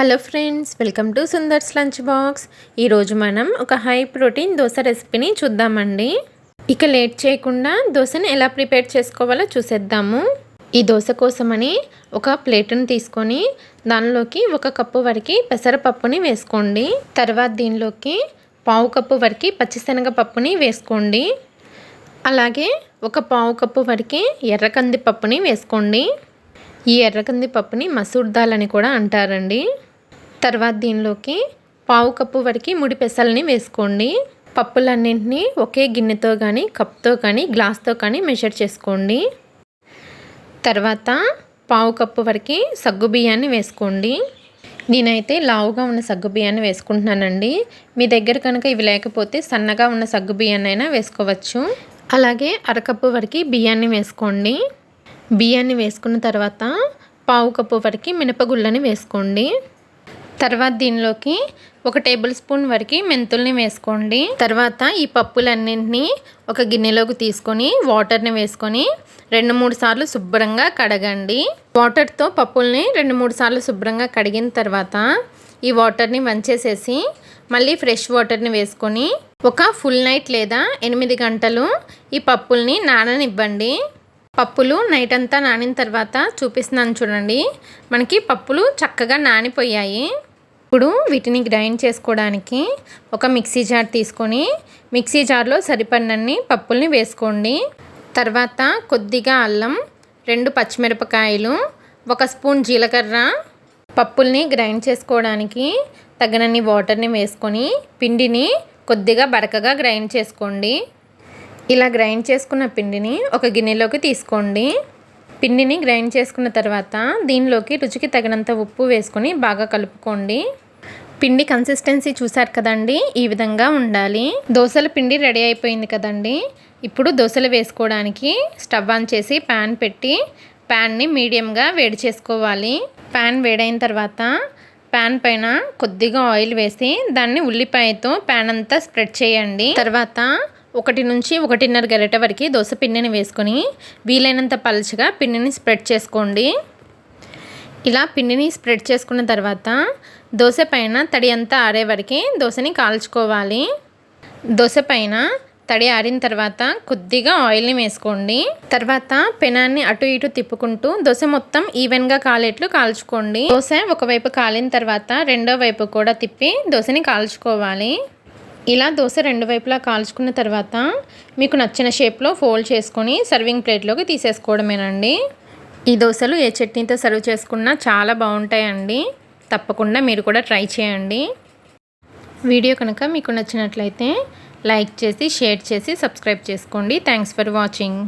Hello friends welcome to Sundar's lunch box ఈరోజు మనం ఒక హై ప్రోటీన్ దోశ రెసిపీని చూద్దామండి. ఇక లేట్ చేయకుండా దోశని ఎలా ప్రిపేర్ చేసుకోవాలో చూసేద్దాము. ఈ దోశ కోసమని ఒక ప్లేట్ని తీసుకొని దానిలోకి ఒక కప్పు వరకు పెసరపప్పుని వేసుకోండి. తర్వాత దీనిలోకి పావు కప్పు వరకు పచ్చిశనగపప్పుని వేసుకోండి. అలాగే ఒక పావు కప్పు వరకు ఎర్రకంది పప్పుని వేసుకోండి. ఈ ఎర్రకంది పప్పుని మసూర్ దాల్ అని కూడా అంటారండి. తర్వాత దీనిలోకి పావు కప్పు వరకు ముడి పెసల్ని వేసుకోండి. పప్పులన్నింటినీ ఒకే గిన్నెతో కానీ కప్తో కానీ గ్లాస్తో కానీ మెషర్ చేసుకోండి. తర్వాత పావు కప్పు వరకు సగ్గు బియ్యాన్ని వేసుకోండి. నేనైతే లావుగా ఉన్న సగ్గు బియ్యాన్ని వేసుకుంటున్నానండి. మీ దగ్గర కనుక ఇవి లేకపోతే సన్నగా ఉన్న సగ్గు బియ్యాన్ని అయినా వేసుకోవచ్చు. అలాగే అరకప్పు వరకు బియ్యాన్ని వేసుకోండి. బియ్యాన్ని వేసుకున్న తర్వాత పావు కప్పు వరకు మినపగుళ్ళని వేసుకోండి. తర్వాత దీనిలోకి ఒక టేబుల్ స్పూన్ వరకు మెంతుల్ని వేసుకోండి. తర్వాత ఈ పప్పులన్నింటినీ ఒక గిన్నెలోకి తీసుకొని వాటర్ని వేసుకొని రెండు మూడు సార్లు శుభ్రంగా కడగండి. వాటర్తో పప్పుల్ని రెండు మూడు సార్లు శుభ్రంగా కడిగిన తర్వాత ఈ వాటర్ని వంచేసేసి మళ్ళీ ఫ్రెష్ వాటర్ని వేసుకొని ఒక ఫుల్ నైట్ లేదా ఎనిమిది గంటలు ఈ పప్పుల్ని నాననివ్వండి. పప్పులు నైట్ అంతా నానిన తర్వాత చూపిస్తున్నాను చూడండి. మనకి పప్పులు చక్కగా నానిపోయాయి. ఇప్పుడు వీటిని గ్రైండ్ చేసుకోవడానికి ఒక మిక్సీ జార్ తీసుకొని మిక్సీ జార్లో సరిపడినన్ని పప్పుల్ని వేసుకోండి. తర్వాత కొద్దిగా అల్లం రెండు పచ్చిమిరపకాయలు ఒక స్పూన్ జీలకర్ర పప్పుల్ని గ్రైండ్ చేసుకోవడానికి తగినన్ని వాటర్ని వేసుకొని పిండిని కొద్దిగా బరకగా గ్రైండ్ చేసుకోండి. ఇలా గ్రైండ్ చేసుకున్న పిండిని ఒక గిన్నెలోకి తీసుకోండి. పిండిని గ్రైండ్ చేసుకున్న తర్వాత దీనిలోకి రుచికి తగినంత ఉప్పు వేసుకొని బాగా కలుపుకోండి. పిండి కన్సిస్టెన్సీ చూసారు కదండి? ఈ విధంగా ఉండాలి. దోశల పిండి రెడీ అయిపోయింది కదండి? ఇప్పుడు దోశలు వేసుకోవడానికి స్టవ్ ఆన్ చేసి ప్యాన్ పెట్టి ప్యాన్ని మీడియంగా వేడి చేసుకోవాలి. ప్యాన్ వేడైన తర్వాత ప్యాన్ పైన కొద్దిగా ఆయిల్ వేసి దాన్ని ఉల్లిపాయతో ప్యాన్ అంతా స్ప్రెడ్ చేయండి. తర్వాత ఒకటి నుంచి ఒకటిన్నర గరిట వరకు దోశ పిండిని వేసుకొని వీలైనంత పలుచగా పిండిని స్ప్రెడ్ చేసుకోండి. ఇలా పిండిని స్ప్రెడ్ చేసుకున్న తర్వాత దోశ పైన తడి అంతా ఆరే వరకు దోశని కాల్చుకోవాలి. దోశ పైన తడి ఆరిన తర్వాత కొద్దిగా ఆయిల్ని వేసుకోండి. తర్వాత పెనాన్ని అటు ఇటు తిప్పుకుంటూ దోశ మొత్తం ఈవెన్గా కాలేట్లు కాల్చుకోండి. దోశ ఒకవైపు కాలిన తర్వాత రెండో వైపు కూడా తిప్పి దోశని కాల్చుకోవాలి. ఇలా దోశ రెండు వైపులా కాల్చుకున్న తర్వాత మీకు నచ్చిన షేప్లో ఫోల్డ్ చేసుకొని సర్వింగ్ ప్లేట్లోకి తీసేసుకోవడమేనండి. ఈ దోశలు ఏ చట్నీతో సర్వ్ చేసుకున్నా చాలా బాగుంటాయండి. తప్పకుండా మీరు కూడా ట్రై చేయండి. వీడియో కనుక మీకు నచ్చినట్లయితే లైక్ చేసి షేర్ చేసి సబ్స్క్రైబ్ చేసుకోండి. Thanks for watching.